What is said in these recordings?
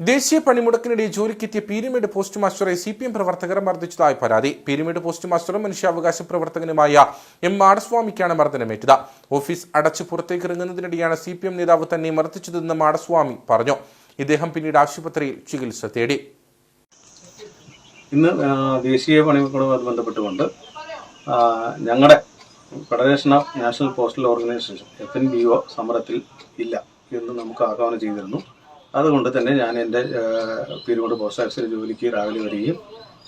ദേശീയ പണിമുടക്കിനിടെ ജോലിക്കെത്തിയ പീരുമേട് പോസ്റ്റ് മാസ്റ്ററെ സി പി എം പ്രവർത്തകർ മർദ്ദിച്ചതായി പരാതി. പീരുമേട് പോസ്റ്റ് മാസ്റ്ററും മനുഷ്യാവകാശ പ്രവർത്തകനുമായ എം മാടസ്വാമിക്കാണ് മർദ്ദനമേറ്റത്. ഓഫീസ് അടച്ചു പുറത്തേക്ക് ഇറങ്ങുന്നതിനിടെയാണ് സി പി എം നേതാവ് തന്നെ മർദ്ദിച്ചതെന്ന് മാടസ്വാമി പറഞ്ഞു. ഇദ്ദേഹം പിന്നീട് ആശുപത്രിയിൽ ചികിത്സ തേടി. ഇന്ന് ദേശീയ പണിമുടക്കുമായി ബന്ധപ്പെട്ടുകൊണ്ട് ഞങ്ങളുടെ federation of national postal organisation F N B O സമരത്തിൽ ഇല്ല എന്ന് നമുക്ക് ആഹ്വാനം ചെയ്തിരുന്നു. അതുകൊണ്ട് തന്നെ ഞാൻ എന്റെ പീരുമോട് പോസ്റ്റ് ഓഫീസിൽ ജോലിക്ക് രാവിലെ വരികയും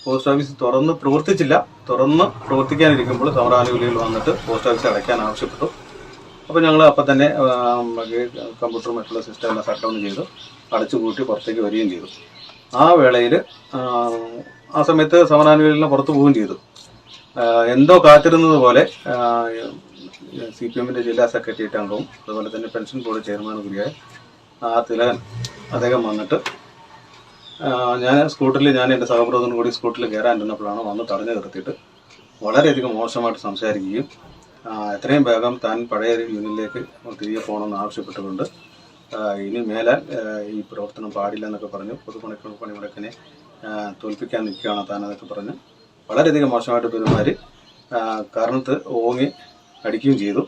പോസ്റ്റ് ഓഫീസ് തുറന്ന് പ്രവർത്തിച്ചില്ല. തുറന്ന് പ്രവർത്തിക്കാനിരിക്കുമ്പോൾ സമരാനുകൂലികൾ വന്നിട്ട് പോസ്റ്റ് ഓഫീസ് അടയ്ക്കാൻ ആവശ്യപ്പെട്ടു. അപ്പോൾ ഞങ്ങൾ അപ്പം തന്നെ കമ്പ്യൂട്ടർ മറ്റുള്ള സിസ്റ്റം എല്ലാം ഷട്ട് ഡൗൺ ചെയ്തു. അടച്ചു കൂട്ടി പുറത്തേക്ക് വരികയും ചെയ്തു. ആ വേളയിൽ ആ സമയത്ത് സമരാനുകൂലികളെ പുറത്തു പോവുകയും ചെയ്തു. എന്തോ കാത്തിരുന്നത് പോലെ സി പി എമ്മിന്റെ ജില്ലാ സെക്രട്ടേറിയറ്റ് അംഗവും അതുപോലെ തന്നെ പെൻഷൻ ബോർഡ് ചെയർമാനും കൂടിയായ ആ തിലകൻ അദ്ദേഹം വന്നിട്ട് ഞാൻ സ്കൂട്ടറിൽ ഞാൻ എന്റെ സഹപ്രവർത്തകനും കൂടി സ്കൂട്ടറിൽ കയറാൻ ഇരുന്നപ്പോഴാണ് വന്ന് തടഞ്ഞു നിർത്തിയിട്ട് വളരെയധികം മോശമായിട്ട് സംസാരിക്കുകയും എത്രയും വേഗം താൻ പഴയ യൂണിയനിലേക്ക് തിരികെ പോകണമെന്ന് ആവശ്യപ്പെട്ടുകൊണ്ട് ഇനി മേലെ ഈ പ്രവർത്തനം പാടില്ല എന്നൊക്കെ പറഞ്ഞു പൊതുപണിക്ക് പണിമുടക്കിനെ തോൽപ്പിക്കാൻ നിൽക്കുകയാണ് താൻ എന്നൊക്കെ പറഞ്ഞ് വളരെയധികം മോശമായിട്ട് പെരുമാറി കാരണത്ത് ഓങ്ങി അടിക്കുകയും ചെയ്തു.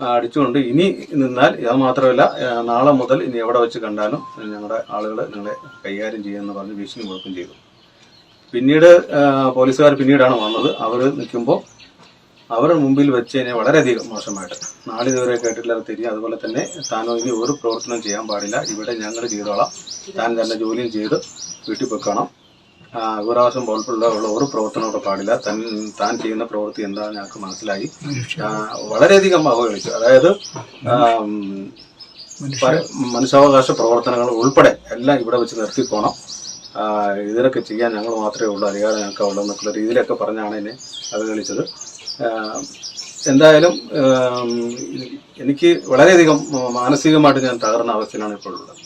അടിച്ചുകൊണ്ട് ഇനി നിന്നാൽ അത് മാത്രമല്ല നാളെ മുതൽ ഇനി എവിടെ വെച്ച് കണ്ടാലും ഞങ്ങളുടെ ആളുകൾ നിങ്ങളെ കൈകാര്യം ചെയ്യുമെന്ന് പറഞ്ഞ് ഭീഷണി കൊടുക്കുകയും ചെയ്തു. പിന്നീട് പോലീസുകാർ പിന്നീടാണ് വന്നത്. അവർ നിൽക്കുമ്പോൾ അവരുടെ മുമ്പിൽ വെച്ച് കഴിഞ്ഞാൽ വളരെയധികം മോശമായിട്ട് നാളെ ഇതുവരെ കേട്ടിട്ടില്ലാതെ തിരിയും അതുപോലെ തന്നെ താനോ ഇനി ഒരു പ്രവർത്തനം ചെയ്യാൻ പാടില്ല. ഇവിടെ ഞങ്ങൾ ചെയ്തോളാം. താൻ തന്നെ ജോലിയും ചെയ്ത് വീട്ടിൽ വെക്കണം വിവരാവകാശം പോലുള്ള ഉള്ള ഒരു പ്രവർത്തനം ഇവിടെ പാടില്ല. തൻ താൻ ചെയ്യുന്ന പ്രവൃത്തി എന്താണെന്ന് ഞങ്ങൾക്ക് മനസ്സിലായി. വളരെയധികം അവഗണിച്ചു അതായത് മനുഷ്യാവകാശ പ്രവർത്തനങ്ങൾ ഉൾപ്പെടെ എല്ലാം ഇവിടെ വെച്ച് നിർത്തിക്കോണം ഇതിനൊക്കെ ചെയ്യാൻ ഞങ്ങൾ മാത്രമേ ഉള്ളൂ. അധികാരം ഞങ്ങൾക്ക് ഉള്ളൂ എന്നൊക്കെ രീതിയിലൊക്കെ പറഞ്ഞാണ് എന്നെ അവഗണിച്ചത് എന്തായാലും എനിക്ക് വളരെയധികം മാനസികമായിട്ട് ഞാൻ തകർന്ന അവസ്ഥയിലാണ് ഇപ്പോൾ ഉള്ളത്.